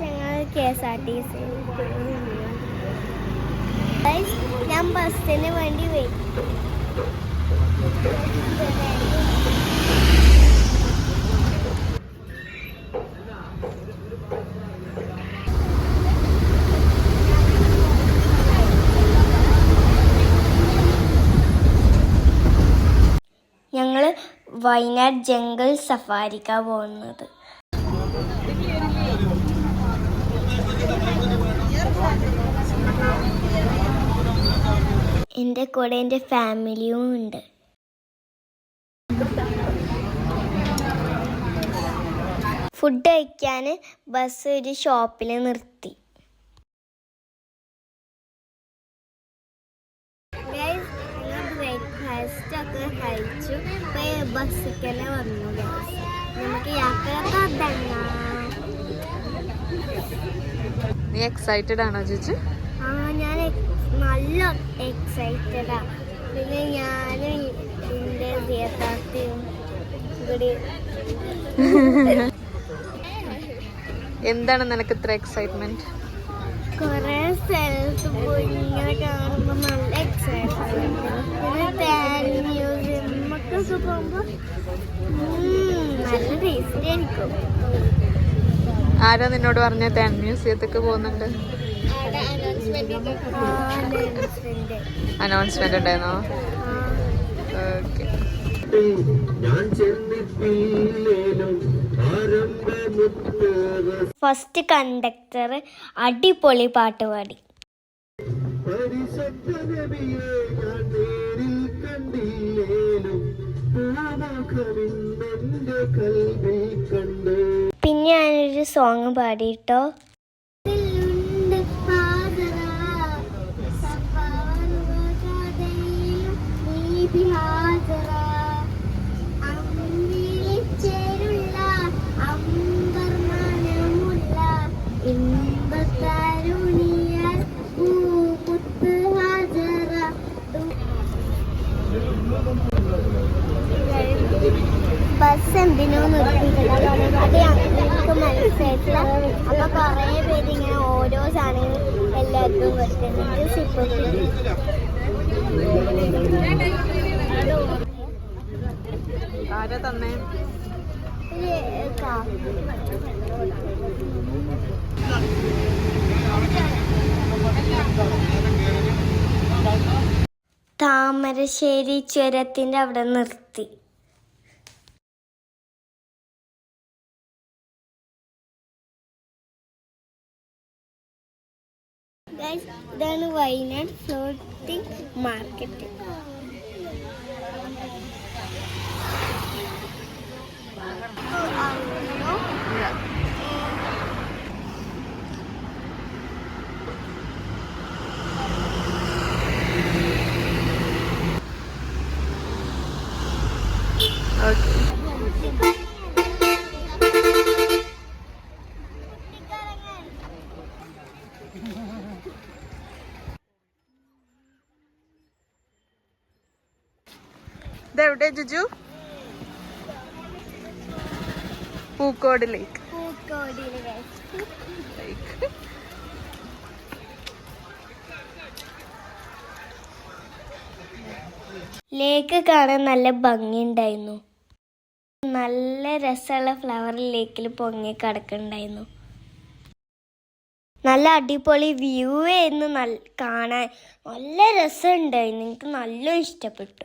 ഞങ്ങൾ K S R T C ഞാൻ ബസ്സിന് വേണ്ടി വെയിറ്റ് ഞങ്ങൾ വയനാട് ജംഗിൾ സഫാരിക്കാ പോകുന്നത്. എന്റെ കൂടെ എന്റെ ഫാമിലിയും ഉണ്ട്. ഫുഡ് കഴിക്കാൻ ബസ് ഒരു ഷോപ്പിൽ നിർത്തി. ബ്രേക്ക്ഫാസ്റ്റ് ഒക്കെ കഴിച്ചു. ബസ്സിൽ തന്നെ വന്നു. നമുക്ക് യാത്ര തുടങ്ങാം. നീ എക്സൈറ്റഡ് ആണോ ചേച്ചി? ആ ഞാൻ നല്ല എക്സൈറ്റഡാ പിന്നെ ഞാനും എന്റെ ജിയത്താത്തയും ഇവിടെ എന്താണ് നിനക്ക് ഇത്ര എക്സൈറ്റ്മെന്റ് കൊറേ സ്ഥലത്ത് പോയി ഇങ്ങനെ കാണുമ്പോൾ നല്ല എക്സൈറ്റ്മെന്റ് പിന്നെ ടാൻ മ്യൂസിയം ഒക്കെ പോകുമ്പോൾ നല്ല ടേസ്റ്റ് ആയിരിക്കും. ആരാ നിന്നോട് പറഞ്ഞ തേൻ മ്യൂസിയത്തേക്ക് പോകുന്നുണ്ട്. അനൗൺസ്മെന്റ് ഉണ്ടായിരുന്നോ? ഓക്കെ ഫസ്റ്റ് കണ്ടക്ടർ അടിപൊളി പാട്ട് പാടി. പിന്നെ ഞാനൊരു സോങ് 你好。ആരാ തന്നെ? താമരശ്ശേരി ചുരത്തിന്റെ അവിടെ നിർത്തി. ഇതാണ് വയനാട് ഫ്ലോട്ടിംഗ് മാർക്കറ്റ് ഓക്കെ ഇതെവിടെ ജിജു? പൂക്കോട് ലേക്ക്. ലേക്ക് കാണാൻ നല്ല ഭംഗിയുണ്ടായിരുന്നു. നല്ല രസമുള്ള ഫ്ലവർ ലേക്കിൽ പൊങ്ങി കിടക്കുന്നുണ്ടായിരുന്നു നല്ല അടിപൊളി വ്യൂ ആയിരുന്നു നല്ല കാണാൻ. നല്ല രസമുണ്ടായിരുന്നു. എനിക്ക് നല്ല ഇഷ്ടപ്പെട്ടു.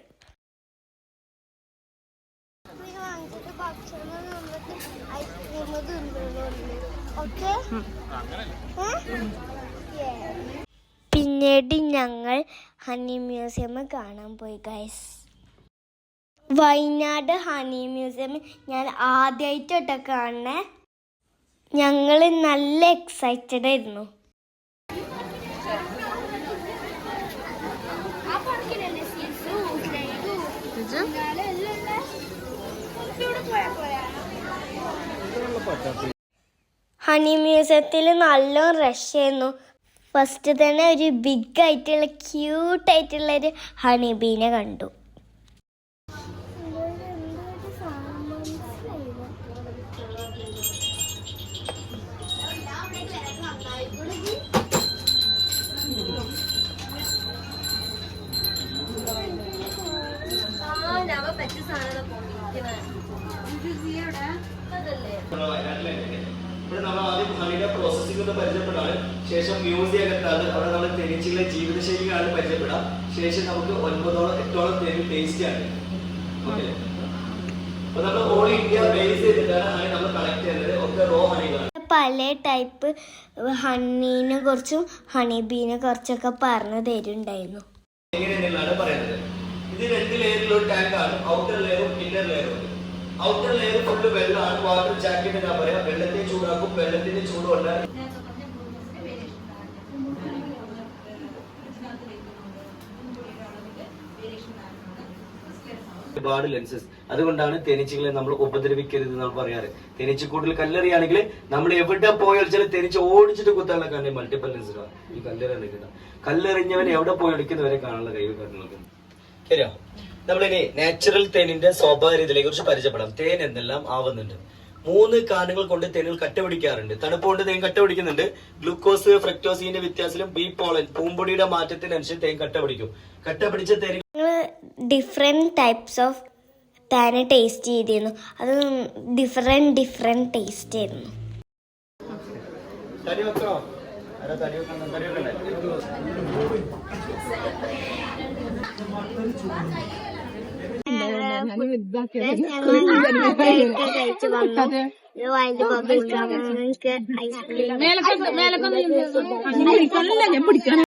പിന്നീട് ഞങ്ങൾ ഹണി മ്യൂസിയം കാണാൻ പോയി ഗൈസ് വയനാട് ഹണി മ്യൂസിയം. ഞാൻ ആദ്യമായിട്ടൊക്കെ കാണണേ. ഞങ്ങൾ നല്ല എക്സൈറ്റഡ് ആയിരുന്നു. ഹണി മ്യൂസിയത്തിൽ നല്ല റഷായിരുന്നു ഫസ്റ്റ് തന്നെ ഒരു ബിഗ് ആയിട്ടുള്ള ക്യൂട്ട് ആയിട്ടുള്ള ഒരു ഹണി ബീനെ കണ്ടു. പ്രോസസ്സിംഗ് ഒന്ന് പരിചയപ്പെടാണ് ശേഷം മ്യൂസിയം അകത്താണ് അവിടെ നമ്മൾ തേനീച്ചകളെ ജീവിതശൈലിയാണ് പരിചയപ്പെടാം ശേഷം നമുക്ക് ഒൻപതോളം എട്ടോളം തേനി ടേസ്റ്റ് ആണ്. ഓക്കെ അപ്പൊ നമ്മൾ ഓൾ ഇന്ത്യ ബേസ് ചെയ്തിട്ടാണ് ഹണി നമ്മൾ കളക്ട് ചെയ്യുന്നത്. ഒക്കെ റോ ഹണികളാണ് പല ടൈപ്പ് ഹണീനെ കുറിച്ചും ഹണിബീനെ കുറിച്ചൊക്കെ പറഞ്ഞു തരുന്നുണ്ടായിരുന്നു. എങ്ങനെയാണ് പറയുന്നത്. ഇത് രണ്ട് ലെയറിലുള്ള ആണ്? ഔട്ടർ ലെയറും ഇന്നർ ലെയറും ഔട്ടർ ലെയർ ഫുള്ള് വെള്ളമാണ് വാട്ടർ ജാക്കറ്റ് എന്നാ പറയാ. വെള്ളത്തെ ചൂടാക്കും. വെള്ളത്തിന്റെ ചൂടുമല്ല ഒരുപാട് ലെൻസസ് അതുകൊണ്ടാണ് തേനീച്ചകളെ നമ്മൾ ഉപദ്രവിക്കരുത് എന്നാണ് പറയാറ്. തേനീച്ചക്കൂട്ടിൽ കല്ലെറിയാണെങ്കിൽ നമ്മൾ എവിടെ പോയാൽ ചില തേനീച്ച ഓടിച്ചിട്ട് കുത്താനുള്ള കാരണം മൾട്ടിപ്പൽ ലെൻസ് ഈ കല്ലെറിയാണ് കിട്ടാം കല്ലെറിഞ്ഞവൻ എവിടെ പോയി എടുക്കുന്നവരെ കാണാനുള്ള കഴിവ് കാര്യങ്ങളൊക്കെ ശരിയോ. നമ്മളിനി നാച്ചുറൽ തേനിന്റെ സ്വാഭാവികതയെ കുറിച്ച് പരിചയപ്പെടാം. തേൻ എന്നെല്ലാം ആവുന്നുണ്ട്? മൂന്ന് കാരണങ്ങൾ കൊണ്ട് തേനുകൾ കട്ടപിടിക്കാറുണ്ട് തണുപ്പ് കൊണ്ട് തേൻ കട്ട പിടിക്കുന്നുണ്ട്. ഗ്ലൂക്കോസ് ഫ്രക്ടോസിന്റെ വ്യത്യാസത്തിലും ബി പോളൻ പൂമ്പൊടിയുടെ മാറ്റത്തിനനുസരിച്ച് തേൻ കട്ടപിടിക്കും കട്ടപിടിച്ച തേൻ ഞങ്ങൾ ഡിഫറെന്റ് ടൈപ്സ് ഓഫ് തേനെ ടേസ്റ്റ് ചെയ്തിരുന്നു. അത് ഡിഫറെന്റ് ഡിഫറെന്റ് ടേസ്റ്റ് ആയിരുന്നു. തടി വെക്കണോ തടി വെക്കണം തടി വെക്കണ്ടേ ഐസ്ക്രീമിന് ഞാൻ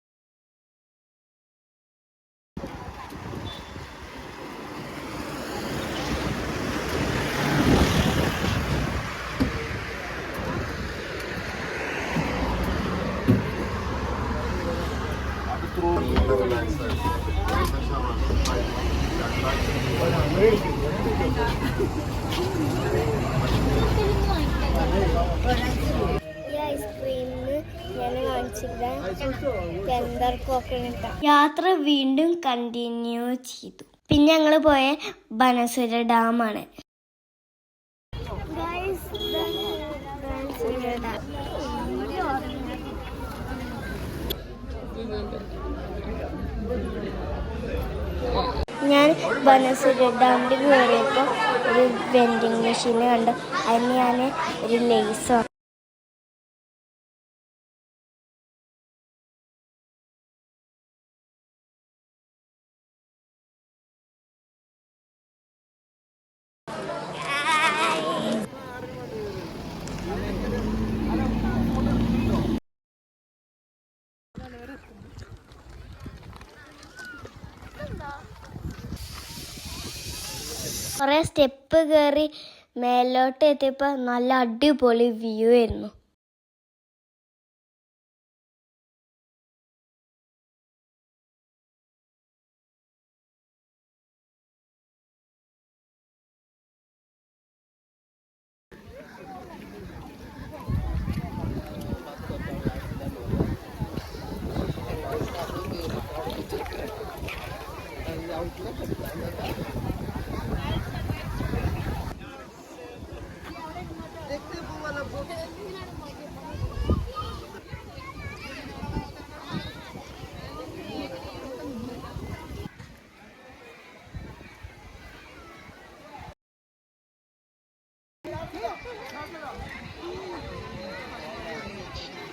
യാത്ര വീണ്ടും കണ്ടിന്യൂ ചെയ്തു. പിന്നെ ഞങ്ങൾ പോയ ബനസുര ഡാമാണ് ഞാൻ ബനസുര ഡാമിൽ കയറിയപ്പോൾ ഒരു വെൻഡിങ് മെഷീൻ കണ്ടു. അതിന് ഞാൻ ഒരു ലേസ് കുറേ സ്റ്റെപ്പ് കയറി മേലോട്ട് എത്തിയപ്പോൾ നല്ല അടിപൊളി വ്യൂ ആയിരുന്നു.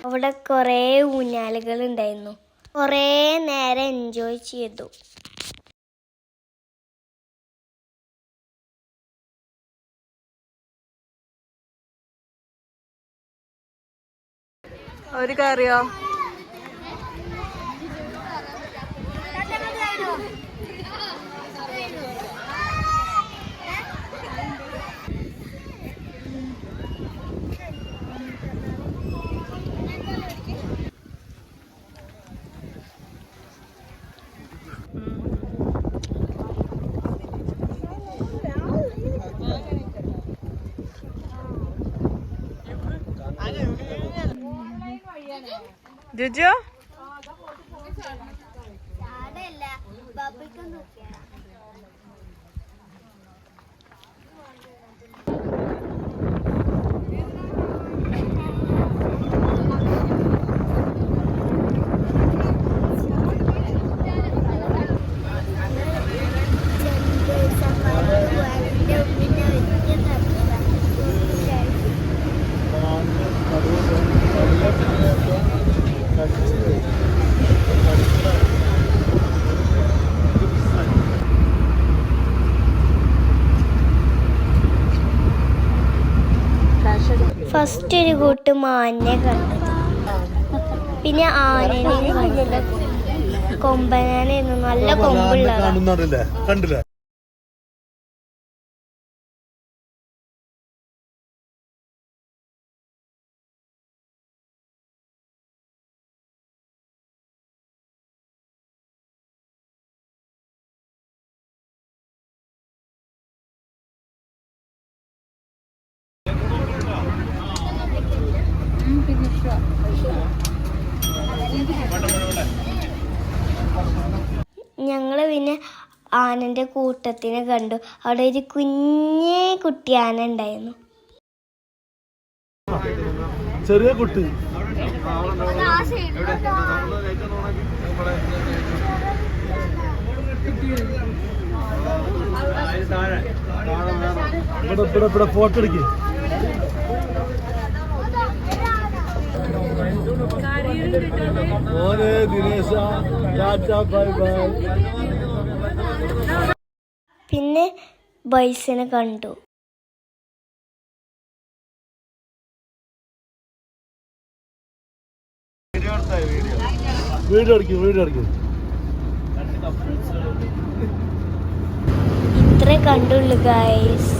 അവിടെ കുറേ ഊഞ്ഞാലുകൾ ഉണ്ടായിരുന്നു കുറേ നേരം എൻജോയ് ചെയ്തു. ഒരു കറിയോ? ജുജു? ഫസ്റ്റ് ഒരു കൂട്ട് മാനിനെ കണ്ടത്. പിന്നെ ആനനെ കൊമ്പനാനായിരുന്നു. നല്ല കൊമ്പുള്ളതാണ് കണ്ടില്ലേ? ഞങ്ങൾ പിന്നെ ആനന്റെ കൂട്ടത്തിനെ കണ്ടു. അവിടെ ഒരു കുഞ്ഞേ കുട്ടി ആന ഉണ്ടായിരുന്നു. ചെറിയ കുട്ടി. ഫോട്ടോ എടുക്കേ. മോനെ ദിനേശ ടാറ്റ ബൈ ബൈ പിന്നെ ബൈസിനെ കണ്ടു. വീഡിയോ എടുക്കും വീഡിയോ എടുക്കും. ഇത്രേ കണ്ടുള്ളൂ ഗൈസ്